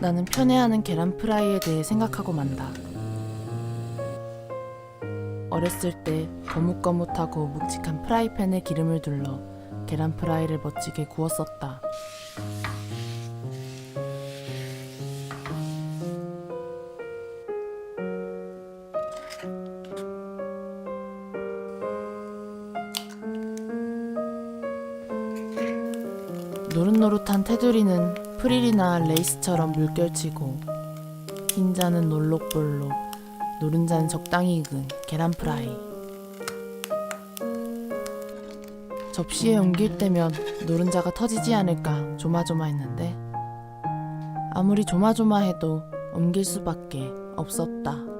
나는 편애하는 계란 프라이에 대해 생각하고 만다. 어렸을 때 거뭇거뭇하고 묵직한 프라이팬에 기름을 둘러 계란 프라이를 멋지게 구웠었다. 노릇노릇한 테두리는 프릴이나 레이스처럼 물결치고 흰 자는 놀록볼록 노른 자는 적당히 익은 계란 프라이 접시에 옮길 때면 노른자가 터지지 않을까 조마조마했는데 아무리 조마조마해도 옮길 수밖에 없었다.